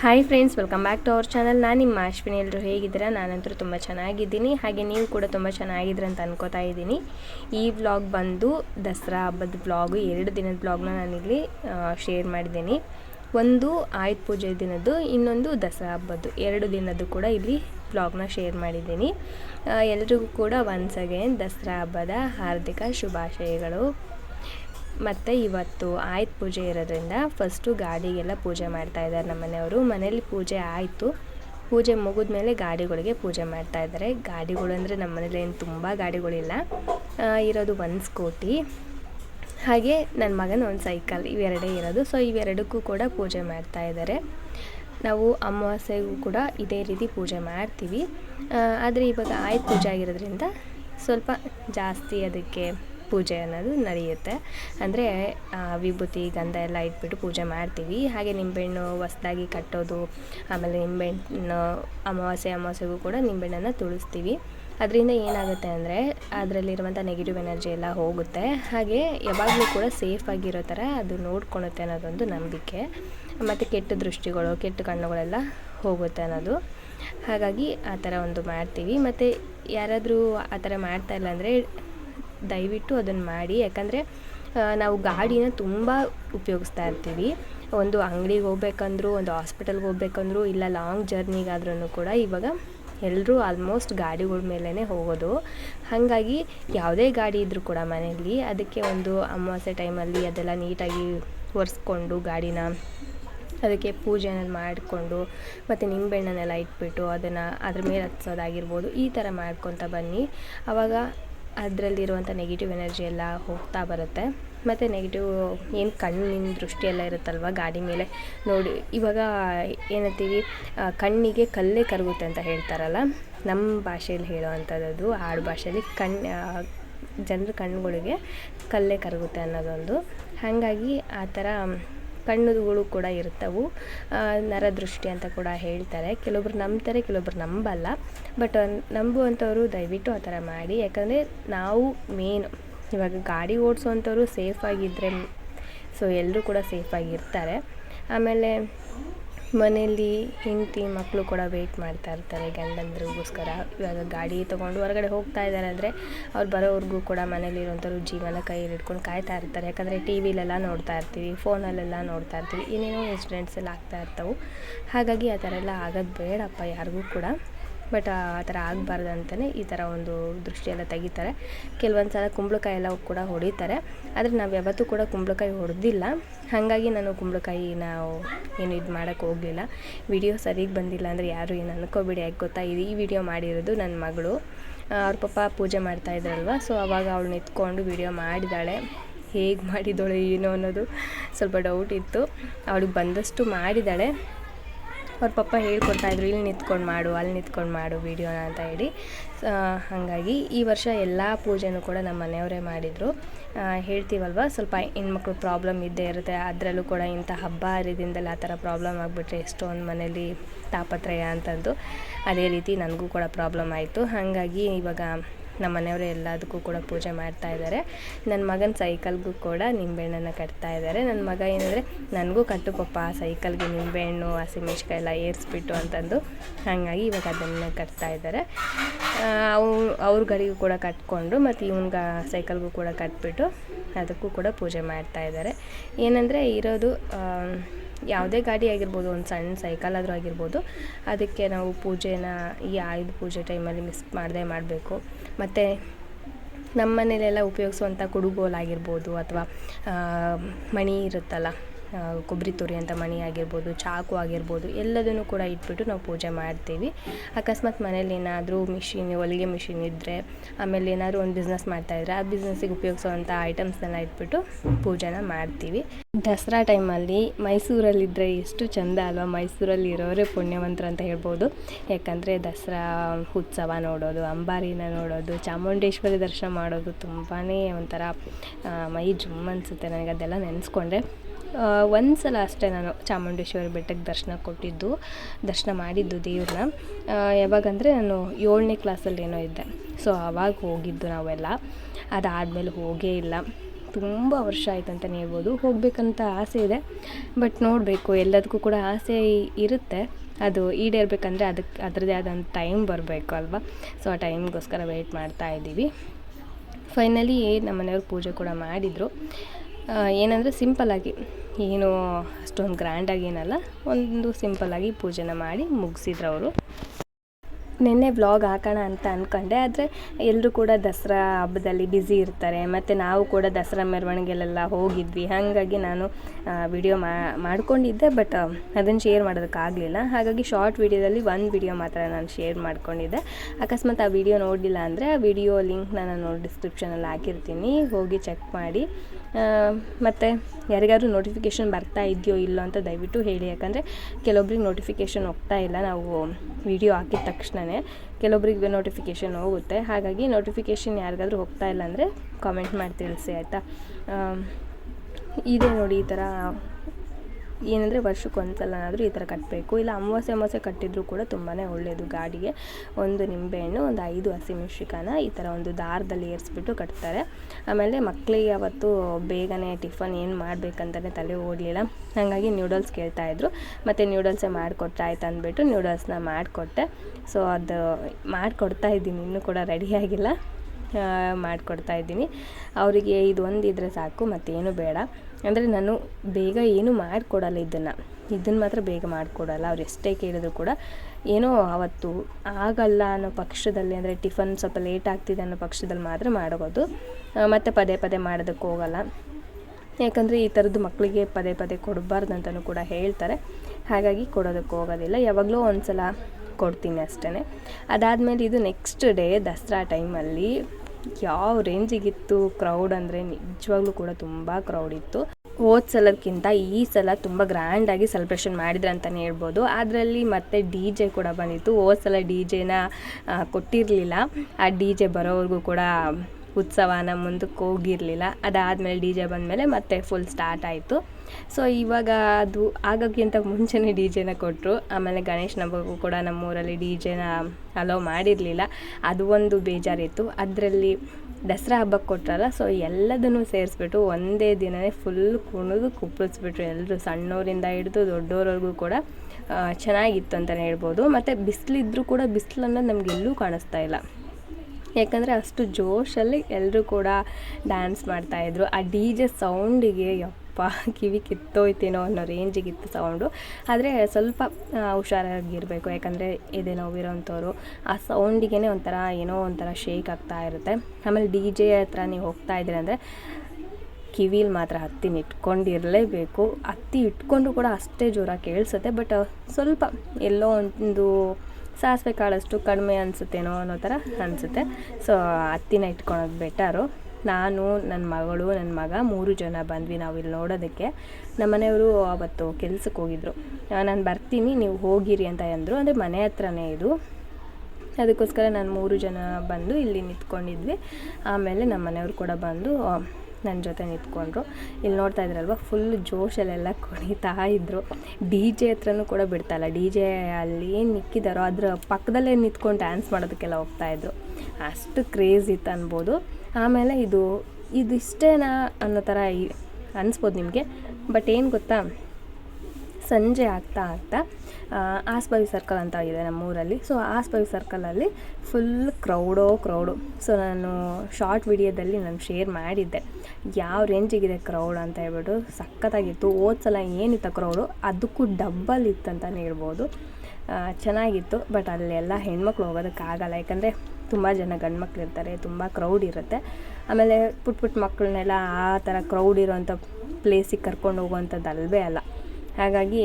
Hi friends welcome back to our channel ನಾನು ನಿಮ್ಮ ಅಶ್ವಿನಿ. ಎಲ್ಲರೂ ಹೇಗಿದ್ದೀರಾ? ನಾನಂತರೂ ತುಂಬ ಚೆನ್ನಾಗಿದ್ದೀನಿ. ಹಾಗೆ ನೀವು ಕೂಡ ತುಂಬ ಚೆನ್ನಾಗಿದ್ದೀರ ಅಂತ ಅನ್ಕೋತಾ ಇದ್ದೀನಿ. ಈ ವ್ಲಾಗ್ ಬಂದು ದಸರಾ ಹಬ್ಬದ ವ್ಲಾಗು ಎರಡು ದಿನದ ವ್ಲಾಗ್ನ ನಾನಿಲ್ಲಿ ಶೇರ್ ಮಾಡಿದ್ದೀನಿ. ಒಂದು ಆಯುಧ ಪೂಜೆ ದಿನದ್ದು, ಇನ್ನೊಂದು ದಸರಾ ಹಬ್ಬದ್ದು. ಎರಡು ದಿನದ್ದು ಕೂಡ ಇಲ್ಲಿ ವ್ಲಾಗ್ನ ಶೇರ್ ಮಾಡಿದ್ದೀನಿ. ಎಲ್ರಿಗೂ ಕೂಡ ಒನ್ಸ್ ಅಗೇನ್ ದಸರಾ ಹಬ್ಬದ ಹಾರ್ದಿಕ ಶುಭಾಶಯಗಳು. ಮತ್ತು ಇವತ್ತು ಆಯ್ತು ಪೂಜೆ ಇರೋದ್ರಿಂದ ಫಸ್ಟು ಗಾಡಿಗೆಲ್ಲ ಪೂಜೆ ಮಾಡ್ತಾ ಇದ್ದಾರೆ ನಮ್ಮ ಮನೆಯವರು. ಮನೇಲಿ ಪೂಜೆ ಆಯಿತು. ಪೂಜೆ ಮುಗಿದ ಮೇಲೆ ಗಾಡಿಗಳಿಗೆ ಪೂಜೆ ಮಾಡ್ತಾ ಇದ್ದಾರೆ. ಗಾಡಿಗಳು ಅಂದರೆ ನಮ್ಮ ಮನೇಲಿ ಏನು ತುಂಬ ಗಾಡಿಗಳಿಲ್ಲ. ಇರೋದು ಒಂದು ಸ್ಕೂಟಿ. ಹಾಗೆ ನನ್ನ ಮಗನ ಒಂದು ಸೈಕಲ್. ಇವೆರಡೇ ಇರೋದು. ಸೊ ಇವೆರಡಕ್ಕೂ ಕೂಡ ಪೂಜೆ ಮಾಡ್ತಾ ಇದ್ದಾರೆ. ನಾವು ಅಮಾವಾಸ್ಯೆಗೂ ಕೂಡ ಇದೇ ರೀತಿ ಪೂಜೆ ಮಾಡ್ತೀವಿ. ಆದರೆ ಇವಾಗ ಆಯ್ತು ಪೂಜೆ ಆಗಿರೋದ್ರಿಂದ ಸ್ವಲ್ಪ ಜಾಸ್ತಿ ಅದಕ್ಕೆ ಪೂಜೆ ಅನ್ನೋದು ನಡೆಯುತ್ತೆ. ಅಂದರೆ ವಿಭೂತಿ, ಗಂಧ ಎಲ್ಲ ಇಟ್ಬಿಟ್ಟು ಪೂಜೆ ಮಾಡ್ತೀವಿ. ಹಾಗೆ ನಿಂಬೆಹಣ್ಣು ಹೊಸ್ದಾಗಿ ಕಟ್ಟೋದು, ಆಮೇಲೆ ನಿಂಬೆಹಣ್ಣು ಅಮಾವಾಸ್ಯೆ, ಅಮಾವಾಸ್ಯೆಗೂ ಕೂಡ ನಿಂಬೆಹಣ್ಣನ್ನು ತುಳಿಸ್ತೀವಿ. ಅದರಿಂದ ಏನಾಗುತ್ತೆ ಅಂದರೆ, ಅದರಲ್ಲಿರುವಂಥ ನೆಗೆಟಿವ್ ಎನರ್ಜಿ ಎಲ್ಲ ಹೋಗುತ್ತೆ. ಹಾಗೆ ಯಾವಾಗಲೂ ಕೂಡ ಸೇಫ್ ಆಗಿರೋ ಥರ ಅದು ನೋಡ್ಕೊಳುತ್ತೆ ಅನ್ನೋದೊಂದು ನಂಬಿಕೆ. ಮತ್ತು ಕೆಟ್ಟ ದೃಷ್ಟಿಗಳು, ಕೆಟ್ಟ ಕಣ್ಣುಗಳೆಲ್ಲ ಹೋಗುತ್ತೆ ಅನ್ನೋದು. ಹಾಗಾಗಿ ಆ ಥರ ಒಂದು ಮಾಡ್ತೀವಿ. ಮತ್ತು ಯಾರಾದರೂ ಆ ಥರ ಮಾಡ್ತಾ ಇಲ್ಲ ಅಂದರೆ ದಯವಿಟ್ಟು ಅದನ್ನು ಮಾಡಿ. ಯಾಕಂದರೆ ನಾವು ಗಾಡಿನ ತುಂಬ ಉಪಯೋಗಿಸ್ತಾ ಇರ್ತೀವಿ. ಒಂದು ಅಂಗಡಿಗೆ ಹೋಗ್ಬೇಕಂದ್ರೂ, ಒಂದು ಹಾಸ್ಪಿಟಲ್ಗೆ ಹೋಗ್ಬೇಕಂದ್ರೂ, ಇಲ್ಲ ಲಾಂಗ್ ಜರ್ನಿಗಾದ್ರೂ ಕೂಡ ಇವಾಗ ಎಲ್ಲರೂ ಆಲ್ಮೋಸ್ಟ್ ಗಾಡಿಗಳ ಮೇಲೇ ಹೋಗೋದು. ಹಾಗಾಗಿ ಯಾವುದೇ ಗಾಡಿ ಇದ್ದರೂ ಕೂಡ ಮನೆಯಲ್ಲಿ ಅದಕ್ಕೆ ಒಂದು ಅಮಾವಾಸ್ಯೆ ಟೈಮಲ್ಲಿ ಅದೆಲ್ಲ ನೀಟಾಗಿ ಒರೆಸ್ಕೊಂಡು ಗಾಡಿನ ಅದಕ್ಕೆ ಪೂಜೆನ ಮಾಡಿಕೊಂಡು, ಮತ್ತು ನಿಂಬೆಹಣ್ಣನ್ನೆಲ್ಲ ಇಟ್ಬಿಟ್ಟು ಅದನ್ನು ಅದ್ರ ಮೇಲೆ ಹತ್ಸೋದಾಗಿರ್ಬೋದು, ಈ ಥರ ಮಾಡ್ಕೊತ ಬನ್ನಿ. ಆವಾಗ ಅದರಲ್ಲಿರುವಂಥ ನೆಗೆಟಿವ್ ಎನರ್ಜಿ ಎಲ್ಲ ಹೋಗ್ತಾ ಬರುತ್ತೆ. ಮತ್ತು ನೆಗೆಟಿವ್ ಏನು ಕಣ್ಣಿನ ದೃಷ್ಟಿಯೆಲ್ಲ ಇರುತ್ತಲ್ವ? ಗಾಡಿ ಮೇಲೆ ನೋಡಿ, ಇವಾಗ ಏನಂತೀವಿ ಕಣ್ಣಿಗೆ ಕಲ್ಲೇ ಕರಗುತ್ತೆ ಅಂತ ಹೇಳ್ತಾರಲ್ಲ? ನಮ್ಮ ಭಾಷೆಯಲ್ಲಿ ಹೇಳೋ ಅಂಥದ್ದು ಆಡು ಭಾಷೆಯಲ್ಲಿ ಕಣ್ ಜನರ ಕಣ್ಣುಗಳಿಗೆ ಕಲ್ಲೇ ಕರಗುತ್ತೆ ಅನ್ನೋದೊಂದು. ಹಾಗಾಗಿ ಆ ಥರ ಕಣ್ಣುಗಳು ಕೂಡ ಇರ್ತವು ನರದೃಷ್ಟಿ ಅಂತ ಕೂಡ ಹೇಳ್ತಾರೆ. ಕೆಲವೊಬ್ರು ನಂಬ್ತಾರೆ, ಕೆಲವೊಬ್ರು ನಂಬಲ್ಲ. ಬಟ್ ನಂಬುವಂಥವ್ರು ದಯವಿಟ್ಟು ಆ ಥರ ಮಾಡಿ. ಯಾಕಂದರೆ ನಾವು ಮೇನ್ ಇವಾಗ ಗಾಡಿ ಓಡಿಸೋವಂಥವ್ರು ಸೇಫಾಗಿದ್ದರೆ ಸೊ ಎಲ್ಲರೂ ಕೂಡ ಸೇಫಾಗಿರ್ತಾರೆ ಆಮೇಲೆ ಮನೆಯಲ್ಲಿ ಹೆಂಡತಿ ಮಕ್ಕಳು ಕೂಡ ವೆಯ್ಟ್ ಮಾಡ್ತಾ ಇರ್ತಾರೆ ಗಂಡಂದ್ರಿಗೋಸ್ಕರ. ಇವಾಗ ಗಾಡಿ ತೊಗೊಂಡು ಹೊರಗಡೆ ಹೋಗ್ತಾ ಇದ್ದಾರೆ ಅಂದರೆ ಅವ್ರು ಬರೋವರೆಗೂ ಕೂಡ ಮನೇಲಿರುವಂಥವ್ರು ಜೀವನ ಕೈಯಲ್ಲಿ ಹಿಡ್ಕೊಂಡು ಕಾಯ್ತಾ ಇರ್ತಾರೆ. ಯಾಕಂದರೆ ಟಿ ವಿಲೆಲ್ಲ ನೋಡ್ತಾ ಇರ್ತೀವಿ ಫೋನಲ್ಲೆಲ್ಲ ನೋಡ್ತಾ ಇರ್ತೀವಿ, ಏನೇನೋ ಇನ್ಸಿಡೆಂಟ್ಸ್ ಎಲ್ಲ ಆಗ್ತಾ ಇರ್ತವೆ. ಹಾಗಾಗಿ ಆ ಥರ ಎಲ್ಲ ಆಗೋದು ಬೇಡಪ್ಪ ಯಾರಿಗೂ ಕೂಡ. ಬಟ್ ಆ ಥರ ಆಗಬಾರ್ದು ಅಂತಲೇ ಈ ಥರ ಒಂದು ದೃಷ್ಟಿಯೆಲ್ಲ ತೆಗಿತಾರೆ. ಕೆಲವೊಂದು ಸಲ ಕುಂಬಳಕಾಯಿ ಎಲ್ಲ ಕೂಡ ಹೊಡಿತಾರೆ. ಆದರೆ ನಾವು ಯಾವತ್ತೂ ಕೂಡ ಕುಂಬಳಕಾಯಿ ಹೊಡೆದಿಲ್ಲ. ಹಾಗಾಗಿ ನಾನು ಕುಂಬಳಕಾಯಿ ನಾವು ಏನು ಇದು ಮಾಡೋಕ್ಕೆ ಹೋಗಲಿಲ್ಲ. ವಿಡಿಯೋ ಸರಿಗೆ ಬಂದಿಲ್ಲ ಅಂದರೆ ಯಾರು ಏನು ಅನ್ಕೋಬೇಡಿ. ಯಾಕೆ ಗೊತ್ತಾ? ಇದು ಈ ವಿಡಿಯೋ ಮಾಡಿರೋದು ನನ್ನ ಮಗಳು. ಅವ್ರ ಪಪ್ಪ ಪೂಜೆ ಮಾಡ್ತಾ ಇದ್ರಲ್ವ ಸೊ, ಅವಾಗ ಅವಳು ನಿಂತ್ಕೊಂಡು ವಿಡಿಯೋ ಮಾಡಿದ್ದಾಳೆ ಹೇಗೆ ಮಾಡಿದಳು ಏನೋ ಅನ್ನೋದು ಸ್ವಲ್ಪ ಡೌಟ್ ಇತ್ತು. ಅವಳಿಗೆ ಬಂದಷ್ಟು ಮಾಡಿದ್ದಾಳೆ ಅವ್ರ ಪಪ್ಪ ಹೇಳ್ಕೊಡ್ತಾ ಇದ್ರು, ಇಲ್ಲಿ ನಿಂತ್ಕೊಂಡು ಮಾಡು, ಅಲ್ಲಿ ನಿಂತ್ಕೊಂಡು ಮಾಡು ವೀಡಿಯೋನ ಅಂತ ಹೇಳಿ. ಹಾಗಾಗಿ ಈ ವರ್ಷ ಎಲ್ಲ ಪೂಜೆನೂ ಕೂಡ ನಮ್ಮ ಮನೆಯವರೇ ಮಾಡಿದರು. ಹೇಳ್ತೀವಲ್ವ, ಸ್ವಲ್ಪ ಹೆಣ್ಮಕ್ಳು ಪ್ರಾಬ್ಲಮ್ ಇದ್ದೇ ಇರುತ್ತೆ, ಅದರಲ್ಲೂ ಕೂಡ ಇಂಥ ಹಬ್ಬ ಹರಿದಿಂದಲೇ ಆ ಥರ ಪ್ರಾಬ್ಲಮ್ ಆಗಿಬಿಟ್ರೆ ಎಷ್ಟೊಂದು ಮನೇಲಿ ತಾಪತ್ರಯ ಅಂತಂದು. ಅದೇ ರೀತಿ ನನಗೂ ಕೂಡ ಪ್ರಾಬ್ಲಮ್ ಆಯಿತು. ಹಾಗಾಗಿ ಇವಾಗ ನಮ್ಮ ಮನೆಯವರು ಎಲ್ಲದಕ್ಕೂ ಕೂಡ ಪೂಜೆ ಮಾಡ್ತಾ ಇದ್ದಾರೆ. ನನ್ನ ಮಗನ ಸೈಕಲ್ಗೂ ಕೂಡ ನಿಂಬೆಹಣ್ಣನ್ನು ಕಟ್ತಾ ಇದ್ದಾರೆ. ನನ್ನ ಮಗ ಏನಂದರೆ, ನನಗೂ ಕಟ್ಟು ಪಪ್ಪ ಸೈಕಲ್ಗೆ ನಿಂಬೆಹಣ್ಣು ಹಸಿಮೆಣ್ಸಿಕಾಯಿ ಎಲ್ಲ ಏರಿಸ್ಬಿಟ್ಟು ಅಂತಂದು ಹಾಗಾಗಿ ಇವಾಗ ಅದನ್ನು ಕಟ್ತಾ ಇದ್ದಾರೆ. ಅವು ಅವ್ರಗಳಿಗೂ ಕೂಡ ಕಟ್ಕೊಂಡು ಮತ್ತು ಇವನ್ಗ ಸೈಕಲ್ಗೂ ಕೂಡ ಕಟ್ಬಿಟ್ಟು ಅದಕ್ಕೂ ಕೂಡ ಪೂಜೆ ಮಾಡ್ತಾ ಇದ್ದಾರೆ. ಏನಂದರೆ ಇರೋದು ಯಾವುದೇ ಗಾಡಿ ಆಗಿರ್ಬೋದು, ಒಂದು ಸಣ್ಣ ಸೈಕಲ್ ಆದರೂ ಆಗಿರ್ಬೋದು, ಅದಕ್ಕೆ ನಾವು ಪೂಜೆನ ಈ ಆಯುಧ ಪೂಜೆ ಟೈಮಲ್ಲಿ ಮಿಸ್ ಮಾಡದೆ ಮಾಡಬೇಕು. ಮತ್ತು ನಮ್ಮ ಮನೇಲೆಲ್ಲ ಉಪಯೋಗಿಸುವಂಥ ಕುಡುಗೋಲಾಗಿರ್ಬೋದು ಅಥವಾ ಮಣಿ ಇರುತ್ತಲ್ಲ ಕೊಬ್ಬರಿ ತುರಿ ಅಂತ ಮಣಿ ಆಗಿರ್ಬೋದು, ಚಾಕು ಆಗಿರ್ಬೋದು, ಎಲ್ಲದನ್ನು ಕೂಡ ಇಟ್ಬಿಟ್ಟು ನಾವು ಪೂಜೆ ಮಾಡ್ತೀವಿ. ಅಕಸ್ಮಾತ್ ಮನೇಲಿ ಏನಾದರೂ ಮಿಷಿನ್, ಹೊಲಿಗೆ ಮಿಷಿನ್ ಇದ್ದರೆ ಆಮೇಲೆ ಏನಾದರೂ ಒಂದು ಬಿಸ್ನೆಸ್ ಮಾಡ್ತಾಯಿದ್ರೆ ಆ ಬಿಸ್ನೆಸ್ಸಿಗೆ ಉಪಯೋಗಿಸುವಂಥ ಐಟಮ್ಸ್ನೆಲ್ಲ ಇಟ್ಬಿಟ್ಟು ಪೂಜೆನ ಮಾಡ್ತೀವಿ. ದಸರಾ ಟೈಮಲ್ಲಿ ಮೈಸೂರಲ್ಲಿದ್ದರೆ ಎಷ್ಟು ಚೆಂದ ಅಲ್ವಾ? ಮೈಸೂರಲ್ಲಿ ಇರೋರೇ ಪುಣ್ಯವಂತರು ಅಂತ ಹೇಳ್ಬೋದು. ಯಾಕಂದರೆ ದಸರಾ ಉತ್ಸವ ನೋಡೋದು, ಅಂಬಾರಿನ ನೋಡೋದು, ಚಾಮುಂಡೇಶ್ವರಿ ದರ್ಶನ ಮಾಡೋದು ತುಂಬಾ ಒಂಥರ ಮೈ ಜುಮ್ ಅನಿಸುತ್ತೆ ನನಗೆ ಅದೆಲ್ಲ ನೆನೆಸ್ಕೊಂಡ್ರೆ. ಒಂದು ಸಲ ಅಷ್ಟೇ ನಾನು ಚಾಮುಂಡೇಶ್ವರಿ ಬೆಟ್ಟಕ್ಕೆ ದರ್ಶನ ಕೊಟ್ಟಿದ್ದು, ದರ್ಶನ ಮಾಡಿದ್ದು ದೇವ್ರನ್ನ. ಯಾವಾಗಂದರೆ ನಾನು ಏಳನೇ ಕ್ಲಾಸಲ್ಲಿ ಏನೋ ಇದ್ದೆ. ಸೊ ಆವಾಗ ಹೋಗಿದ್ದು ನಾವೆಲ್ಲ. ಅದಾದಮೇಲೆ ಹೋಗೇ ಇಲ್ಲ. ತುಂಬ ವರ್ಷ ಆಯ್ತು ಅಂತಲೇ ಹೇಳ್ಬೋದು. ಹೋಗಬೇಕಂತ ಆಸೆ ಇದೆ. ಬಟ್ ನೋಡಬೇಕು, ಎಲ್ಲದಕ್ಕೂ ಕೂಡ ಆಸೆ ಇರುತ್ತೆ. ಅದು ಈಡೇರಬೇಕಂದ್ರೆ ಅದಕ್ಕೆ ಅದರದ್ದೇ ಆದಂಥ ಟೈಮ್ ಬರಬೇಕು ಅಲ್ವಾ? ಸೊ ಆ ಟೈಮ್ಗೋಸ್ಕರ ವೆಯ್ಟ್ ಮಾಡ್ತಾ ಇದ್ದೀವಿ. ಫೈನಲಿ ನಮ್ಮ ಮನೆಯವ್ರು ಪೂಜೆ ಕೂಡ ಮಾಡಿದರು. ಏನಂದರೆ ಸಿಂಪಲ್ಲಾಗಿ ಏನು ಅಷ್ಟೊಂದು ಗ್ರ್ಯಾಂಡಾಗಿ ಏನಲ್ಲ ಒಂದು ಸಿಂಪಲ್ಲಾಗಿ ಪೂಜೆನ ಮಾಡಿ ಮುಗಿಸಿದ್ರು ಅವರು ನಿನ್ನೆ ವ್ಲಾಗ್ ಹಾಕೋಣ ಅಂತ ಅಂದ್ಕೊಂಡೆ ಆದರೆ ಎಲ್ಲರೂ ಕೂಡ ದಸರಾ ಹಬ್ಬದಲ್ಲಿ ಬ್ಯುಸಿ ಇರ್ತಾರೆ. ಮತ್ತು ನಾವು ಕೂಡ ದಸರಾ ಮೆರವಣಿಗೆಲೆಲ್ಲ ಹೋಗಿದ್ವಿ. ಹಾಗಾಗಿ ನಾನು ವಿಡಿಯೋ ಮಾಡ್ಕೊಂಡಿದ್ದೆ ಬಟ್ ಅದನ್ನು ಶೇರ್ ಮಾಡೋದಕ್ಕಾಗಲಿಲ್ಲ ಹಾಗಾಗಿ ಶಾರ್ಟ್ ವಿಡಿಯೋದಲ್ಲಿ ಒಂದು ವಿಡಿಯೋ ಮಾತ್ರ ನಾನು ಶೇರ್ ಮಾಡ್ಕೊಂಡಿದ್ದೆ. ಅಕಸ್ಮಾತ್ ಆ ವಿಡಿಯೋ ನೋಡಲಿಲ್ಲ ಅಂದರೆ ಆ ವಿಡಿಯೋ ಲಿಂಕ್ ನಾನು ಡಿಸ್ಕ್ರಿಪ್ಷನಲ್ಲಿ ಹಾಕಿರ್ತೀನಿ. ಹೋಗಿ ಚೆಕ್ ಮಾಡಿ. ಮತ್ತು ಯಾರಿಗಾದ್ರೂ ನೋಟಿಫಿಕೇಷನ್ ಬರ್ತಾ ಇದೆಯೋ ಇಲ್ಲೋ ಅಂತ ದಯವಿಟ್ಟು ಹೇಳಿ. ಯಾಕಂದರೆ ಕೆಲವೊಬ್ರಿಗೆ ನೋಟಿಫಿಕೇಷನ್ ಹೋಗ್ತಾ ಇಲ್ಲ. ನಾವು ವಿಡಿಯೋ ಹಾಕಿದ ತಕ್ಷಣವೇ ಕೆಲವೊಬ್ರಿಗೆ ನೋಟಿಫಿಕೇಷನ್ ಹೋಗುತ್ತೆ. ಹಾಗಾಗಿ ನೋಟಿಫಿಕೇಷನ್ ಯಾರಿಗಾದ್ರೂ ಹೋಗ್ತಾ ಇಲ್ಲ ಅಂದರೆ ಕಾಮೆಂಟ್ ಮಾಡಿ ತಿಳಿಸಿ ಆಯಿತಾ? ಇದೆ ನೋಡಿ ಈ ಥರ ಏನಂದರೆ ವರ್ಷಕ್ಕೆ ಒಂದು ಸಲನಾದರೂ ಈ ಥರ ಕಟ್ಟಬೇಕು. ಇಲ್ಲ ಅಮಾವಾಸ್ಯೆ ಅಮಾವಾಸ್ಯೆ ಕಟ್ಟಿದರೂ ಕೂಡ ತುಂಬಾ ಒಳ್ಳೆಯದು ಗಾಡಿಗೆ. ಒಂದು ನಿಂಬೆಹಣ್ಣು, ಒಂದು ಐದು ಹಸಿಮೆಣ್ಸಿಕಾನ ಈ ಥರ ಒಂದು ದಾರದಲ್ಲಿ ಏರಿಸ್ಬಿಟ್ಟು ಕಟ್ತಾರೆ. ಆಮೇಲೆ ಮಕ್ಕಳಿಗೆ ಅವತ್ತು ಬೇಗನೆ ಟಿಫನ್ ಏನು ಮಾಡಬೇಕಂತಲೇ ತಲೆ ಓಡಲಿಲ್ಲ. ಹಾಗಾಗಿ ನ್ಯೂಡಲ್ಸ್ ಕೇಳ್ತಾಯಿದ್ರು ಮತ್ತು ನ್ಯೂಡಲ್ಸೇ ಮಾಡಿಕೊಟ್ರೆ ಆಯ್ತು ಅಂದ್ಬಿಟ್ಟು ನ್ಯೂಡಲ್ಸ್ನ ಮಾಡಿಕೊಟ್ಟೆ. ಸೊ ಅದು ಮಾಡಿಕೊಡ್ತಾ ಇದ್ದೀನಿ, ಇನ್ನೂ ಕೂಡ ರೆಡಿಯಾಗಿಲ್ಲ ಮಾಡಿಕೊಡ್ತಾ ಇದ್ದೀನಿ. ಅವರಿಗೆ ಇದು ಒಂದು ಇದ್ದರೆ ಸಾಕು, ಮತ್ತೇನು ಬೇಡ. ಅಂದರೆ ನಾನು ಬೇಗ ಏನು ಮಾಡಿಕೊಡಲ್ಲ ಇದನ್ನು. ಇದನ್ನು ಮಾತ್ರ ಬೇಗ ಮಾಡಿಕೊಡಲ್ಲ. ಅವ್ರು ಎಷ್ಟೇ ಕೇಳಿದ್ರು ಕೂಡ ಏನೋ ಆವತ್ತು ಆಗಲ್ಲ ಅನ್ನೋ ಪಕ್ಷದಲ್ಲಿ, ಅಂದರೆ ಟಿಫನ್ ಸ್ವಲ್ಪ ಲೇಟ್ ಆಗ್ತಿದೆ ಅನ್ನೋ ಪಕ್ಷದಲ್ಲಿ ಮಾತ್ರ ಮಾಡೋದು. ಮತ್ತು ಪದೇ ಪದೇ ಮಾಡೋದಕ್ಕೆ ಹೋಗಲ್ಲ. ಯಾಕಂದರೆ ಈ ಥರದ್ದು ಮಕ್ಕಳಿಗೆ ಪದೇ ಪದೇ ಕೊಡಬಾರ್ದು ಅಂತಲೂ ಕೂಡ ಹೇಳ್ತಾರೆ. ಹಾಗಾಗಿ ಕೊಡೋದಕ್ಕೆ ಹೋಗೋದಿಲ್ಲ. ಯಾವಾಗಲೂ ಒಂದು ಸಲ ಕೊಡ್ತೀನಿ ಅಷ್ಟೇ ಅದಾದಮೇಲೆ ಇದು ನೆಕ್ಸ್ಟ್ ಡೇ ದಸರಾ ಟೈಮಲ್ಲಿ ಯಾವ ರೇಂಜಿಗಿತ್ತು ಕ್ರೌಡ್ ಅಂದರೆ ನಿಜವಾಗ್ಲೂ ಕೂಡ ತುಂಬ ಕ್ರೌಡ್ ಇತ್ತು. ಹೋದ ಸಲಕ್ಕಿಂತ ಈ ಸಲ ತುಂಬ ಗ್ರ್ಯಾಂಡಾಗಿ ಸೆಲೆಬ್ರೇಷನ್ ಮಾಡಿದ್ರು ಅಂತಲೇ ಹೇಳ್ಬೋದು. ಅದರಲ್ಲಿ ಮತ್ತೆ ಡಿ ಜೆ ಕೂಡ ಬಂದಿತ್ತು. ಹೋದ ಸಲ ಡಿ ಜೆನ ಕೊಟ್ಟಿರಲಿಲ್ಲ. ಆ ಡಿ ಜೆ ಬರೋವರೆಗೂ ಕೂಡ ಉತ್ಸವನ ಮುಂದಕ್ಕೆ ಹೋಗಿರಲಿಲ್ಲ. ಅದಾದಮೇಲೆ ಡಿ ಜೆ ಬಂದಮೇಲೆ ಮತ್ತೆ ಫುಲ್ ಸ್ಟಾರ್ಟ್ ಆಯಿತು. ಸೊ ಇವಾಗ ಅದು ಆಗೋಕ್ಕಿಂತ ಮುಂಚೆನೇ ಡಿ ಜೆನ ಕೊಟ್ಟರು ಆಮೇಲೆ ಗಣೇಶನ ಹಬ್ಬಕ್ಕೂ ಕೂಡ ನಮ್ಮೂರಲ್ಲಿ ಡಿ ಜೆನ ಅಲೋ ಮಾಡಿರಲಿಲ್ಲ. ಅದು ಒಂದು ಬೇಜಾರಿತ್ತು. ಅದರಲ್ಲಿ ದಸರಾ ಹಬ್ಬಕ್ಕೆ ಕೊಟ್ಟರಲ್ಲ ಸೊ ಎಲ್ಲದನ್ನು ಸೇರಿಸ್ಬಿಟ್ಟು ಒಂದೇ ದಿನವೇ ಫುಲ್ ಕುಣಿದು ಕುಪ್ಪಳಿಸ್ಬಿಟ್ರು ಎಲ್ಲರೂ ಸಣ್ಣವರಿಂದ ಹಿಡಿದು ದೊಡ್ಡವರವ್ರಿಗೂ ಕೂಡ ಚೆನ್ನಾಗಿತ್ತು ಅಂತಲೇ ಹೇಳ್ಬೋದು. ಮತ್ತು ಬಿಸಿಲಿದ್ರೂ ಕೂಡ ಬಿಸಿಲು ಅನ್ನೋದು ನಮ್ಗೆ ಎಲ್ಲೂ ಕಾಣಿಸ್ತಾ ಇಲ್ಲ. ಯಾಕಂದರೆ ಅಷ್ಟು ಜೋಶಲ್ಲಿ ಎಲ್ಲರೂ ಕೂಡ ಡ್ಯಾನ್ಸ್ ಮಾಡ್ತಾಯಿದ್ರು ಆ ಡಿ ಜೆ ಸೌಂಡಿಗೆ ಯಪ್ಪ ಕಿವಿ ಕಿತ್ತೋಯ್ತೇನೋ ಅನ್ನೋ ರೇಂಜಿಗಿತ್ತು ಸೌಂಡು. ಆದರೆ ಸ್ವಲ್ಪ ಹುಷಾರಾಗಿರಬೇಕು. ಯಾಕಂದರೆ ಎದೆ ನೋವಿರೋಂಥವ್ರು, ಆ ಸೌಂಡಿಗೆ ಒಂಥರ ಏನೋ ಒಂಥರ ಶೇಕ್ ಆಗ್ತಾ ಇರುತ್ತೆ. ಆಮೇಲೆ ಡಿ ಜೆ ಹತ್ರ ನೀವು ಹೋಗ್ತಾ ಇದ್ದೀರ ಅಂದರೆ ಕಿವಿಲಿ ಮಾತ್ರ ಹತ್ತಿನ ಇಟ್ಕೊಂಡಿರಲೇಬೇಕು. ಹತ್ತಿ ಇಟ್ಕೊಂಡು ಕೂಡ ಅಷ್ಟೇ ಜೋರಾಗಿ ಕೇಳಿಸುತ್ತೆ. ಬಟ್ ಸ್ವಲ್ಪ ಎಲ್ಲೋ ಒಂದು ಸಾಸಿವೆ ಕಾಳಷ್ಟು ಕಡಿಮೆ ಅನಿಸುತ್ತೇನೋ ಅನ್ನೋ ಥರ ಅನಿಸುತ್ತೆ. ಸೊ ಹತ್ತಿನ ಇಟ್ಕೊಳೋದು ಬೆಟರು ನಾನು ನನ್ನ ಮಗಳು ನನ್ನ ಮಗ ಮೂರು ಜನ ಬಂದ್ವಿ ನಾವು ಇಲ್ಲಿ ನೋಡೋದಕ್ಕೆ. ನಮ್ಮ ಮನೆಯವರು ಅವತ್ತು ಕೆಲ್ಸಕ್ಕೆ ಹೋಗಿದ್ರು. ನಾನು ಬರ್ತೀನಿ, ನೀವು ಹೋಗಿರಿ ಅಂತ ಅಂದರು. ಅಂದರೆ ಮನೆ ಹತ್ರನೇ ಇದು. ಅದಕ್ಕೋಸ್ಕರ ನಾನು ಮೂರು ಜನ ಬಂದು ಇಲ್ಲಿ ನಿಂತ್ಕೊಂಡಿದ್ವಿ. ಆಮೇಲೆ ನಮ್ಮ ಮನೆಯವರು ಕೂಡ ಬಂದು ನನ್ನ ಜೊತೆ ನಿಂತ್ಕೊಂಡ್ರು. ಇಲ್ಲಿ ನೋಡ್ತಾ ಇದ್ರಲ್ವ ಫುಲ್ ಜೋಶಲ್ಲೆಲ್ಲ ಕುಣಿತಾ ಇದ್ದರು ಡಿ ಜೆ ಹತ್ರನೂ ಕೂಡ ಬಿಡ್ತಾಯಿಲ್ಲ ಡಿ ಜೆ ಅಲ್ಲಿ ಏನು ನಿಕ್ಕಿದಾರೋ ಅದರ ಪಕ್ಕದಲ್ಲೇ ನಿಂತ್ಕೊಂಡು ಡ್ಯಾನ್ಸ್ ಮಾಡೋದಕ್ಕೆಲ್ಲ ಹೋಗ್ತಾಯಿದ್ರು ಅಷ್ಟು ಕ್ರೇಜ್ ಇತ್ತು ಅನ್ಬೋದು. ಆಮೇಲೆ ಇದು, ಇದಿಷ್ಟೇನಾ ಅನ್ನೋ ಥರ ಅನಿಸ್ಬೋದು ನಿಮಗೆ. ಬಟ್ ಏನು ಗೊತ್ತಾ? ಸಂಜೆ ಆಗ್ತಾ ಆಗ್ತಾ ಆಸ್ಬಾವಿ ಸರ್ಕಲ್ ಅಂತ ಇದೆ ನಮ್ಮೂರಲ್ಲಿ. ಸೊ ಆಸ್ಬಾವಿ ಸರ್ಕಲಲ್ಲಿ ಫುಲ್ ಕ್ರೌಡೋ ಕ್ರೌಡು ಸೊ ನಾನು ಶಾರ್ಟ್ ವಿಡಿಯೋದಲ್ಲಿ ನಾನು ಶೇರ್ ಮಾಡಿದ್ದೆ. ಯಾವ ರೇಂಜಿಗಿದೆ ಕ್ರೌಡ್ ಅಂತ ಹೇಳ್ಬಿಟ್ಟು ಸಖತ್ತಾಗಿತ್ತು ಸಲ ಏನಿತ್ತು ಕ್ರೌಡು ಅದಕ್ಕೂ ಡಬ್ಬಲ್ ಇತ್ತಂತಲೇ ಹೇಳ್ಬೋದು. ಚೆನ್ನಾಗಿತ್ತು. ಬಟ್ ಅಲ್ಲೆಲ್ಲ ಹೆಣ್ಮಕ್ಳು ಹೋಗೋದಕ್ಕಾಗಲ್ಲ. ಯಾಕಂದರೆ ತುಂಬ ಜನ ಗಂಡು ಮಕ್ಳು ಇರ್ತಾರೆ ತುಂಬ ಕ್ರೌಡ್ ಇರುತ್ತೆ. ಆಮೇಲೆ ಪುಟ್ಟ ಪುಟ್ಟ ಮಕ್ಕಳನ್ನೆಲ್ಲ ಆ ಥರ ಕ್ರೌಡ್ ಇರೋವಂಥ ಪ್ಲೇಸಿಗೆ ಕರ್ಕೊಂಡು ಹೋಗುವಂಥದ್ದು ಅಲ್ಲವೇ ಅಲ್ಲ. ಹಾಗಾಗಿ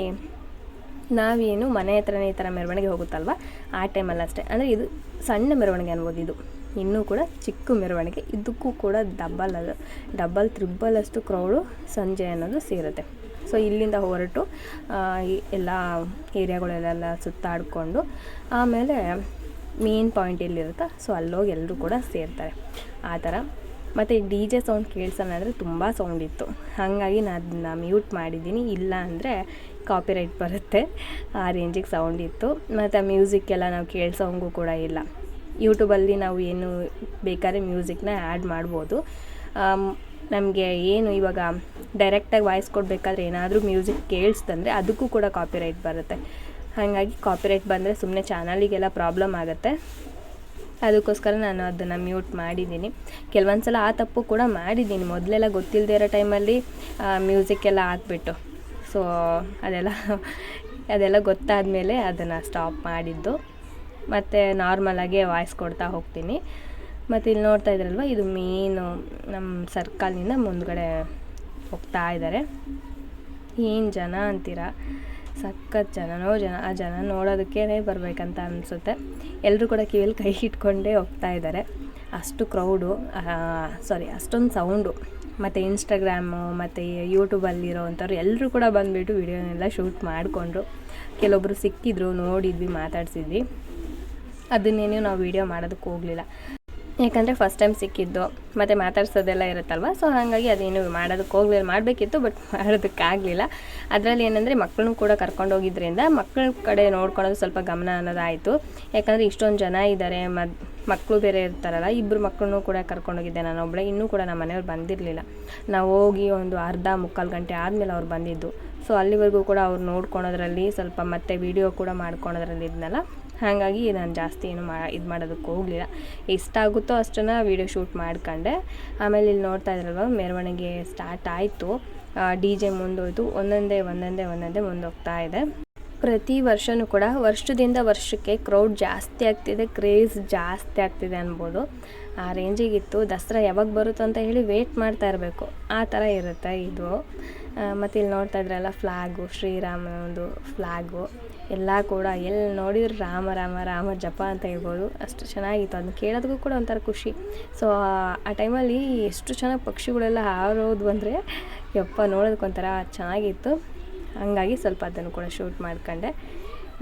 ನಾವೇನು ಮನೆ ಹತ್ರನೇ ಈ ಥರ ಮೆರವಣಿಗೆ ಹೋಗುತ್ತಲ್ವ? ಆ ಟೈಮಲ್ಲಿ ಅಷ್ಟೇ. ಅಂದರೆ ಇದು ಸಣ್ಣ ಮೆರವಣಿಗೆ ಅನ್ಬೋದು ಇದು. ಇನ್ನೂ ಕೂಡ ಚಿಕ್ಕ ಮೆರವಣಿಗೆ. ಇದಕ್ಕೂ ಕೂಡ ಡಬ್ಬಲ್ ಅದು ಡಬ್ಬಲ್ ತ್ರಿಬ್ಬಲ್ ಅಷ್ಟು ಕ್ರೌಡು ಸಂಜೆ ಅನ್ನೋದು ಸೇರುತ್ತೆ. ಸೊ ಇಲ್ಲಿಂದ ಹೊರಟು ಎಲ್ಲ ಏರಿಯಾಗಳೆಲ್ಲ ಸುತ್ತಾಡಿಕೊಂಡು, ಆಮೇಲೆ ಮೇನ್ ಪಾಯಿಂಟ್ ಎಲ್ಲಿರುತ್ತೋ ಸೊ ಅಲ್ಲೋಗಿ ಎಲ್ಲರೂ ಕೂಡ ಸೇರ್ತಾರೆ. ಆ ಥರ. ಮತ್ತು ಡಿ ಜೆ ಸೌಂಡ್ ಕೇಳ್ಸೋಣ ಅಂದರೆ ತುಂಬ ಸೌಂಡ್ ಇತ್ತು. ಹಾಗಾಗಿ ನಾನು ಅದನ್ನ ಮ್ಯೂಟ್ ಮಾಡಿದ್ದೀನಿ. ಇಲ್ಲ ಅಂದರೆ ಕಾಪಿರೈಟ್ ಬರುತ್ತೆ. ಆ ರೇಂಜಿಗೆ ಸೌಂಡ್ ಇತ್ತು. ಮತ್ತು ಆ ಮ್ಯೂಸಿಕ್ಕೆಲ್ಲ ನಾವು ಕೇಳಿಸೋಂಗೂ ಕೂಡ ಇಲ್ಲ. ಯೂಟ್ಯೂಬಲ್ಲಿ ನಾವು ಏನು ಬೇಕಾದ್ರೆ ಮ್ಯೂಸಿಕ್ನ ಆ್ಯಡ್ ಮಾಡ್ಬೋದು. ನಮಗೆ ಏನು ಇವಾಗ ಡೈರೆಕ್ಟಾಗಿ ವಾಯ್ಸ್ ಕೊಡಬೇಕಾದ್ರೆ ಏನಾದರೂ ಮ್ಯೂಸಿಕ್ ಕೇಳಿಸ್ತಂದರೆ ಅದಕ್ಕೂ ಕೂಡ ಕಾಪಿರೈಟ್ ಬರುತ್ತೆ. ಹಾಗಾಗಿ ಕಾಪಿರೈಟ್ ಬಂದರೆ ಸುಮ್ಮನೆ ಚಾನಲಿಗೆಲ್ಲ ಪ್ರಾಬ್ಲಮ್ ಆಗುತ್ತೆ. ಅದಕ್ಕೋಸ್ಕರ ನಾನು ಅದನ್ನು ಮ್ಯೂಟ್ ಮಾಡಿದ್ದೀನಿ. ಕೆಲವೊಂದು ಸಲ ಆ ತಪ್ಪು ಕೂಡ ಮಾಡಿದ್ದೀನಿ. ಮೊದಲೆಲ್ಲ ಗೊತ್ತಿಲ್ಲದೆ ಇರೋ ಟೈಮಲ್ಲಿ ಮ್ಯೂಸಿಕ್ ಎಲ್ಲ ಹಾಕ್ಬಿಟ್ಟು ಸೊ ಅದೆಲ್ಲ ಅದೆಲ್ಲ ಗೊತ್ತಾದ ಮೇಲೆ ಅದನ್ನು ಸ್ಟಾಪ್ ಮಾಡಿದ್ದು. ಮತ್ತು ನಾರ್ಮಲಾಗಿ ವಾಯ್ಸ್ ಕೊಡ್ತಾ ಹೋಗ್ತೀನಿ. ಮತ್ತು ಇಲ್ಲಿ ನೋಡ್ತಾ ಇದ್ರಲ್ವ, ಇದು ಮೇನು ನಮ್ಮ ಸರ್ಕಲ್ನಿಂದ ಮುಂದ್ಗಡೆ ಹೋಗ್ತಾ ಇದ್ದಾರೆ ಏನು ಜನ ಅಂತೀರಾ? ಸಖತ್ ಜನನೋ, ಜನ, ಆ ಜನ ನೋಡೋದಕ್ಕೇ ಬರಬೇಕಂತ ಅನಿಸುತ್ತೆ. ಎಲ್ಲರೂ ಕೂಡ ಕಿವಿಯಲ್ಲಿ ಕೈ ಇಟ್ಕೊಂಡೇ ಹೋಗ್ತಾ ಇದ್ದಾರೆ ಅಷ್ಟು ಕ್ರೌಡು ಸಾರಿ ಅಷ್ಟೊಂದು ಸೌಂಡು ಮತ್ತು ಇನ್ಸ್ಟಾಗ್ರಾಮು ಮತ್ತು ಯೂಟ್ಯೂಬಲ್ಲಿರೋವಂಥವ್ರು ಎಲ್ಲರೂ ಕೂಡ ಬಂದುಬಿಟ್ಟು ವಿಡಿಯೋನೆಲ್ಲ ಶೂಟ್ ಮಾಡಿಕೊಂಡ್ರು. ಕೆಲವೊಬ್ಬರು ಸಿಕ್ಕಿದ್ರು, ನೋಡಿದ್ವಿ, ಮಾತಾಡ್ಸಿದ್ವಿ. ಅದನ್ನೇನು ನಾವು ವೀಡಿಯೋ ಮಾಡೋದಕ್ಕೆ ಹೋಗಲಿಲ್ಲ. ಯಾಕಂದರೆ ಫಸ್ಟ್ ಟೈಮ್ ಸಿಕ್ಕಿದ್ದು. ಮತ್ತು ಮಾತಾಡ್ಸೋದೆಲ್ಲ ಇರುತ್ತಲ್ವ? ಸೊ ಹಾಗಾಗಿ ಅದೇನು ಮಾಡೋದಕ್ಕೆ ಹೋಗ್ಲಿಲ್ಲ ಮಾಡಬೇಕಿತ್ತು ಬಟ್ ಮಾಡೋದಕ್ಕಾಗಲಿಲ್ಲ. ಅದರಲ್ಲಿ ಏನಂದರೆ ಮಕ್ಕಳನ್ನೂ ಕೂಡ ಕರ್ಕೊಂಡು ಹೋಗಿದ್ರಿಂದ ಮಕ್ಕಳ ಕಡೆ ನೋಡ್ಕೊಳೋದು ಸ್ವಲ್ಪ ಗಮನ ಅನ್ನೋದಾಯಿತು. ಯಾಕಂದರೆ ಇಷ್ಟೊಂದು ಜನ ಇದ್ದಾರೆ ಮಕ್ಕಳು ಬೇರೆ ಇರ್ತಾರಲ್ಲ ಇಬ್ಬರು ಮಕ್ಕಳನ್ನು ಕೂಡ ಕರ್ಕೊಂಡೋಗಿದ್ದೆ ನಾನು. ಒಬ್ಬಳೆ ಇನ್ನೂ ಕೂಡ ನಮ್ಮ ಮನೆಯವ್ರು ಬಂದಿರಲಿಲ್ಲ. ನಾವು ಹೋಗಿ ಒಂದು ಅರ್ಧ ಮುಕ್ಕಾಲು ಗಂಟೆ ಆದಮೇಲೆ ಅವ್ರು ಬಂದಿದ್ದು. ಸೊ ಅಲ್ಲಿವರೆಗೂ ಕೂಡ ಅವ್ರು ನೋಡ್ಕೊಳೋದ್ರಲ್ಲಿ ಸ್ವಲ್ಪ ಮತ್ತೆ ವೀಡಿಯೋ ಕೂಡ ಮಾಡ್ಕೊಳೋದ್ರಲ್ಲಿ ಇದ್ನಲ್ಲ. ಹಾಗಾಗಿ ನಾನು ಜಾಸ್ತಿ ಏನು ಮಾ, ಇದು ಮಾಡೋದಕ್ಕೆ ಹೋಗಲಿಲ್ಲ. ಎಷ್ಟಾಗುತ್ತೋ ಅಷ್ಟನ್ನು ವೀಡಿಯೋ ಶೂಟ್ ಮಾಡ್ಕೊಂಡೆ ಆಮೇಲೆ ಇಲ್ಲಿ ನೋಡ್ತಾ ಇದ್ರಲ್ವ, ಮೆರವಣಿಗೆ ಸ್ಟಾರ್ಟ್ ಆಯಿತು. ಡಿ ಜೆ ಮುಂದೋಯ್ತು. ಒಂದೊಂದೇ ಒಂದೊಂದೇ ಒಂದೊಂದೇ ಮುಂದೋಗ್ತಾ ಇದೆ. ಪ್ರತಿ ವರ್ಷವೂ ಕೂಡ ವರ್ಷದಿಂದ ವರ್ಷಕ್ಕೆ ಕ್ರೌಡ್ ಜಾಸ್ತಿ ಆಗ್ತಿದೆ ಕ್ರೇಜ್ ಜಾಸ್ತಿ ಆಗ್ತಿದೆ ಅನ್ಬೋದು. ಆ ರೇಂಜಿಗಿತ್ತು ದಸರಾ ಯಾವಾಗ ಬರುತ್ತೋ ಅಂತ ಹೇಳಿ ವೇಟ್ ಮಾಡ್ತಾ ಇರಬೇಕು. ಆ ಥರ ಇರುತ್ತೆ ಇದು. ಮತ್ತು ಇಲ್ಲಿ ನೋಡ್ತಾ ಇದ್ರಲ್ಲ ಫ್ಲಾಗು ಶ್ರೀರಾಮನದು ಫ್ಲಾಗು. ಎಲ್ಲ ಕೂಡ ಎಲ್ಲಿ ನೋಡಿದ್ರು ರಾಮ ರಾಮ ರಾಮ, ಜಪ ಅಂತ ಹೇಳ್ಬೋದು. ಅಷ್ಟು ಚೆನ್ನಾಗಿತ್ತು. ಅದನ್ನ ಕೇಳೋದಕ್ಕೂ ಕೂಡ ಒಂಥರ ಖುಷಿ. ಸೊ ಆ ಟೈಮಲ್ಲಿ ಎಷ್ಟು ಚೆನ್ನಾಗಿ ಪಕ್ಷಿಗಳೆಲ್ಲ ಹಾರೋದು ಅಂದರೆ ಯಪ್ಪ ನೋಡೋದಕ್ಕೊಂಥರ ಚೆನ್ನಾಗಿತ್ತು. ಹಂಗಾಗಿ ಸ್ವಲ್ಪ ಅದನ್ನು ಕೂಡ ಶೂಟ್ ಮಾಡ್ಕೊಂಡೆ.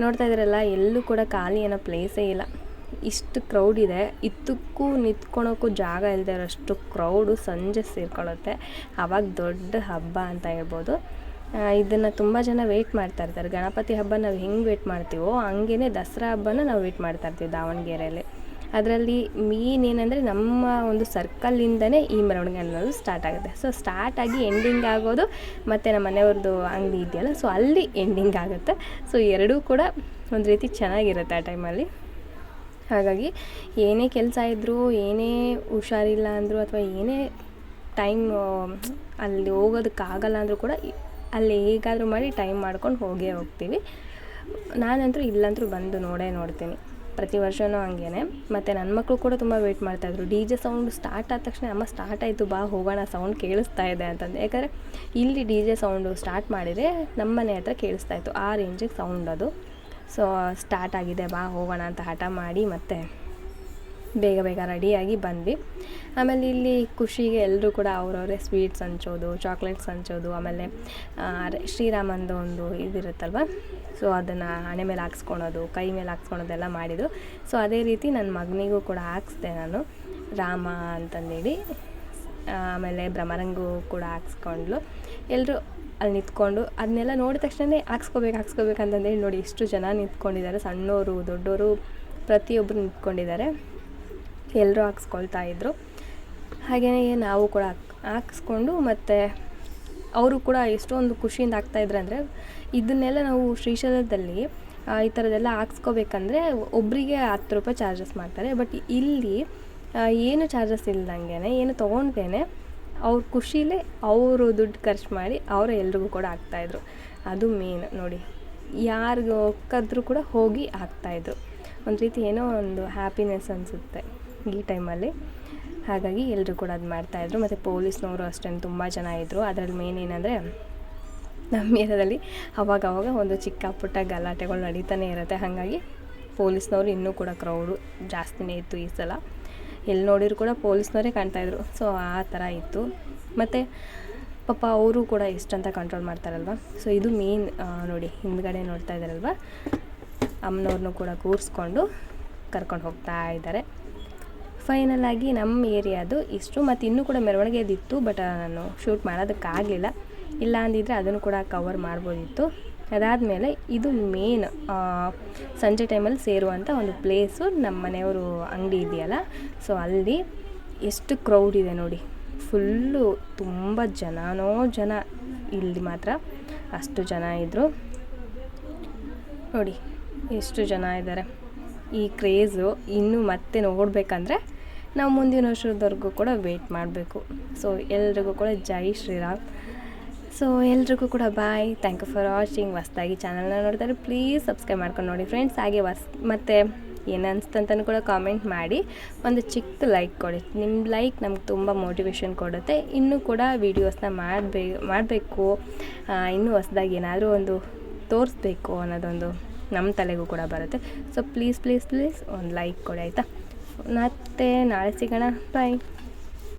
ನೋಡ್ತಾ ಇದ್ರಲ್ಲ, ಎಲ್ಲೂ ಕೂಡ ಖಾಲಿ ಏನೋ ಪ್ಲೇಸೇ ಇಲ್ಲ. ಇಷ್ಟು ಕ್ರೌಡ್ ಇದೆ. ಇತ್ತಕ್ಕೂ ನಿಂತ್ಕೊಳೋಕ್ಕೂ ಜಾಗ ಇಲ್ಲದೆ ಇರೋಷ್ಟು ಕ್ರೌಡು ಸಂಜೆ ಸೇರ್ಕೊಳ್ಳುತ್ತೆ. ಆವಾಗ ದೊಡ್ಡ ಹಬ್ಬ ಅಂತ ಹೇಳ್ಬೋದು. ಇದನ್ನು ತುಂಬ ಜನ ವೆಯ್ಟ್ ಮಾಡ್ತಾ ಇರ್ತಾರೆ. ಗಣಪತಿ ಹಬ್ಬ ನಾವು ಹೆಂಗೆ ವೆಯ್ಟ್ ಮಾಡ್ತೀವೋ ಹಂಗೇ ದಸರಾ ಹಬ್ಬನ ನಾವು ವೆಯ್ಟ್ ಮಾಡ್ತಾ ಇರ್ತೀವಿ ದಾವಣಗೆರೆಯಲ್ಲಿ. ಅದರಲ್ಲಿ ಮೀನ್ ಏನಂದರೆ ನಮ್ಮ ಒಂದು ಸರ್ಕಲ್ಲಿಂದನೇ ಈ ಮೆರವಣಿಗೆ ಅನ್ನೋದು ಸ್ಟಾರ್ಟ್ ಆಗುತ್ತೆ. ಸೊ ಸ್ಟಾರ್ಟ್ ಆಗಿ ಎಂಡಿಂಗ್ ಆಗೋದು ಮತ್ತು ನಮ್ಮ ಮನೆಯವ್ರದ್ದು ಅಂಗಡಿ ಇದೆಯಲ್ಲ ಸೊ ಅಲ್ಲಿ ಎಂಡಿಂಗ್ ಆಗುತ್ತೆ. ಸೊ ಎರಡೂ ಕೂಡ ಒಂದು ರೀತಿ ಚೆನ್ನಾಗಿರುತ್ತೆ ಆ ಟೈಮಲ್ಲಿ ಹಾಗಾಗಿ ಏನೇ ಕೆಲಸ ಇದ್ದರೂ ಏನೇ ಹುಷಾರಿಲ್ಲ ಅಂದರೂ ಅಥವಾ ಏನೇ ಟೈಮ್ ಅಲ್ಲಿ ಹೋಗೋದಕ್ಕಾಗಲ್ಲ ಅಂದರೂ ಕೂಡ ಅಲ್ಲಿ ಹೇಗಾದರೂ ಮಾಡಿ ಟೈಮ್ ಮಾಡ್ಕೊಂಡು ಹೋಗೇ ಹೋಗ್ತೀವಿ. ನಾನಂತರೂ ಇಲ್ಲಂತರೂ ಬಂದು ನೋಡೇ ನೋಡ್ತೀನಿ. ಪ್ರತಿ ವರ್ಷವೂ ಹಂಗೇನೆ. ಮತ್ತು ನನ್ನ ಮಕ್ಕಳು ಕೂಡ ತುಂಬ ವೆಯ್ಟ್ ಮಾಡ್ತಾಯಿದ್ರು ಡಿ ಜೆ ಸೌಂಡ್ ಸ್ಟಾರ್ಟ್ ಆದ ತಕ್ಷಣ ಅಮ್ಮ ಸ್ಟಾರ್ಟ್ ಆಯಿತು, ಬಾ ಹೋಗೋಣ ಸೌಂಡ್ ಕೇಳಿಸ್ತಾ ಇದೆ ಅಂತಂದು. ಯಾಕಂದರೆ ಇಲ್ಲಿ ಡಿ ಜೆ ಸೌಂಡು ಸ್ಟಾರ್ಟ್ ಮಾಡಿದರೆ ನಮ್ಮ ಮನೆ ಹತ್ರ ಕೇಳಿಸ್ತಾ ಇತ್ತು. ಆ ರೇಂಜಿಗೆ ಸೌಂಡ್ ಅದು. ಸೊ ಸ್ಟಾರ್ಟ್ ಆಗಿದೆ. ಬಾ, ಹೋಗೋಣ ಅಂತ ಹಠ ಮಾಡಿ ಮತ್ತೆ ಬೇಗ ಬೇಗ ರೆಡಿಯಾಗಿ ಬಂದ್ವಿ. ಆಮೇಲೆ ಇಲ್ಲಿ ಖುಷಿಗೆ ಎಲ್ಲರೂ ಕೂಡ ಅವರವರೇ ಸ್ವೀಟ್ಸ್ ಹಂಚೋದು, ಚಾಕ್ಲೇಟ್ಸ್ ಹಂಚೋದು, ಆಮೇಲೆ ಶ್ರೀರಾಮಂದು ಒಂದು ಇದಿರುತ್ತಲ್ವ? ಸೊ ಅದನ್ನು ಹಣೆ ಮೇಲೆ ಹಾಕ್ಸ್ಕೊಳೋದು, ಕೈ ಮೇಲೆ ಹಾಕ್ಸ್ಕೊಳೋದೆಲ್ಲ ಮಾಡಿದರು. ಸೊ ಅದೇ ರೀತಿ ನನ್ನ ಮಗನಿಗೂ ಕೂಡ ಹಾಕ್ಸ್ದೆ ನಾನು. ರಾಮ ಅಂತಂದೇಳಿ, ಆಮೇಲೆ ಭ್ರಮರಂಗು ಕೂಡ ಹಾಕ್ಸ್ಕೊಂಡ್ಲು ಎಲ್ಲರೂ ಅಲ್ಲಿ ನಿಂತ್ಕೊಂಡು ಅದನ್ನೆಲ್ಲ ನೋಡಿದ ತಕ್ಷಣ ಹಾಕ್ಸ್ಕೋಬೇಕು ಹಾಕ್ಸ್ಕೋಬೇಕು ಅಂತಂದೇಳಿ ನೋಡಿ ಎಷ್ಟು ಜನ ನಿಂತ್ಕೊಂಡಿದ್ದಾರೆ. ಸಣ್ಣವರು ದೊಡ್ಡವರು ಪ್ರತಿಯೊಬ್ಬರು ನಿಂತ್ಕೊಂಡಿದ್ದಾರೆ. ಎಲ್ಲರೂ ಹಾಕ್ಸ್ಕೊಳ್ತಾ ಇದ್ದರು ಹಾಗೆಯೇ ನಾವು ಕೂಡ ಹಾಕ್ಸ್ಕೊಂಡು ಮತ್ತು ಅವರು ಕೂಡ ಎಷ್ಟೊಂದು ಖುಷಿಯಿಂದ ಆಗ್ತಾಯಿದ್ರು ಅಂದರೆ ಇದನ್ನೆಲ್ಲ ನಾವು ಶ್ರೀಶೈಲದಲ್ಲಿ ಈ ಥರದ್ದೆಲ್ಲ ಹಾಕ್ಸ್ಕೋಬೇಕಂದ್ರೆ ಒಬ್ಬರಿಗೆ ಹತ್ತು ರೂಪಾಯಿ ಚಾರ್ಜಸ್ ಮಾಡ್ತಾರೆ. ಬಟ್ ಇಲ್ಲಿ ಏನು ಚಾರ್ಜಸ್ ಇಲ್ದಂಗೆ ಏನು ತೊಗೊಂಡ್ದೇನೆ ಅವ್ರ ಖುಷಿಲೇ ಅವರು ದುಡ್ಡು ಖರ್ಚು ಮಾಡಿ ಅವರೇ ಎಲ್ರಿಗೂ ಕೂಡ ಹಾಕ್ತಾಯಿದ್ರು ಅದು ಮೇನ್ ನೋಡಿ. ಯಾರಿಗೆ ಕರೆದ್ರೂ ಕೂಡ ಹೋಗಿ ಹಾಕ್ತಾಯಿದ್ರು ಒಂದು ರೀತಿ ಏನೋ ಒಂದು ಹ್ಯಾಪಿನೆಸ್ ಅನಿಸುತ್ತೆ ಈ ಟೈಮಲ್ಲಿ ಹಾಗಾಗಿ ಎಲ್ಲರೂ ಕೂಡ ಅದು ಮಾಡ್ತಾಯಿದ್ರು ಮತ್ತು ಪೊಲೀಸ್ನವರು ಅಷ್ಟೇ ತುಂಬ ಜನ ಇದ್ದರು ಅದರಲ್ಲಿ ಮೇನ್ ಏನಂದರೆ ನಮ್ಮ ಏರಿಯಾದಲ್ಲಿ ಅವಾಗ ಅವಾಗ ಒಂದು ಚಿಕ್ಕ ಪುಟ್ಟ ಗಲಾಟೆಗಳು ನಡೀತಾನೆ ಇರುತ್ತೆ. ಹಾಗಾಗಿ ಪೊಲೀಸ್ನವರು ಇನ್ನೂ ಕೂಡ ಕ್ರೌಡು ಜಾಸ್ತಿನೇ ಇತ್ತು ಈ ಸಲ. ಎಲ್ಲಿ ನೋಡಿದ್ರು ಕೂಡ ಪೊಲೀಸ್ನವರೇ ಕಾಣ್ತಾಯಿದ್ರು ಸೊ ಆ ಥರ ಇತ್ತು. ಮತ್ತು ಪಾಪ ಅವರು ಕೂಡ ಎಷ್ಟಂತ ಕಂಟ್ರೋಲ್ ಮಾಡ್ತಾರಲ್ವ? ಸೊ ಇದು ಮೇನ್ ನೋಡಿ, ಹಿಂದ್ಗಡೆ ನೋಡ್ತಾ ಇದ್ದಾರಲ್ವ ಅಮ್ಮನವ್ರನ್ನೂ ಕೂಡ ಕೂರಿಸ್ಕೊಂಡು ಕರ್ಕೊಂಡು ಹೋಗ್ತಾ ಇದ್ದಾರೆ ಫೈನಲ್ ಆಗಿ ನಮ್ಮ ಏರಿಯಾದು ಇಷ್ಟು. ಮತ್ತು ಇನ್ನೂ ಕೂಡ ಮೆರವಣಿಗೆದಿತ್ತು ಬಟ್ ನಾನು ಶೂಟ್ ಮಾಡೋದಕ್ಕಾಗಲಿಲ್ಲ. ಇಲ್ಲ ಅಂದಿದ್ರೆ ಅದನ್ನು ಕೂಡ ಕವರ್ ಮಾಡ್ಬೋದಿತ್ತು. ಅದಾದಮೇಲೆ ಇದು ಮೇನ್ ಸಂಜೆ ಟೈಮಲ್ಲಿ ಸೇರುವಂಥ ಒಂದು ಪ್ಲೇಸು ನಮ್ಮ ಮನೆಯವರು ಅಂಗಡಿ ಇದೆಯಲ್ಲ. ಸೊ ಅಲ್ಲಿ ಎಷ್ಟು ಕ್ರೌಡ್ ಇದೆ ನೋಡಿ. ಫುಲ್ಲು ತುಂಬ ಜನನೋ ಜನ. ಇಲ್ಲಿ ಮಾತ್ರ ಅಷ್ಟು ಜನ ಇದ್ದರು ನೋಡಿ, ಎಷ್ಟು ಜನ ಇದ್ದಾರೆ ಈ ಕ್ರೇಜು ಇನ್ನೂ ಮತ್ತೆ ನೋಡಬೇಕಂದ್ರೆ ನಾವು ಮುಂದಿನ ವರ್ಷದವರೆಗೂ ಕೂಡ ವೆಯ್ಟ್ ಮಾಡಬೇಕು. ಸೊ ಎಲ್ರಿಗೂ ಕೂಡ ಜೈ ಶ್ರೀರಾಮ್. ಸೊ ಎಲ್ರಿಗೂ ಕೂಡ bye. Thank you for watching ಹೊಸ್ದಾಗಿ ಚಾನಲ್ನ ನೋಡ್ತಾರೆ ಪ್ಲೀಸ್ ಸಬ್ಸ್ಕ್ರೈಬ್ ಮಾಡ್ಕೊಂಡು ನೋಡಿ ಫ್ರೆಂಡ್ಸ್ ಹಾಗೆ ಹೊಸ್, ಮತ್ತು ಏನು ಕೂಡ ಕಾಮೆಂಟ್ ಮಾಡಿ. ಒಂದು ಚಿಕ್ಕ ಲೈಕ್ ಕೊಡಿ. ನಿಮ್ಮ ಲೈಕ್ ನಮ್ಗೆ ತುಂಬ ಮೋಟಿವೇಶನ್ ಕೊಡುತ್ತೆ. ಇನ್ನೂ ಕೂಡ ವೀಡಿಯೋಸ್ನ ಮಾಡಬೇ, ಮಾಡಬೇಕು. ಇನ್ನೂ ಹೊಸ್ದಾಗಿ ಏನಾದರೂ ಒಂದು ತೋರಿಸ್ಬೇಕು ಅನ್ನೋದೊಂದು ನಮ್ಮ ತಲೆಗೂ ಕೂಡ ಬರುತ್ತೆ. ಸೊ ಪ್ಲೀಸ್ ಪ್ಲೀಸ್ ಪ್ಲೀಸ್ ಒಂದು ಲೈಕ್ ಕೊಡಿ, ಆಯಿತಾ? ಮತ್ತೆ ನಾಳೆ ಸಿಗೋಣ. ಬಾಯ್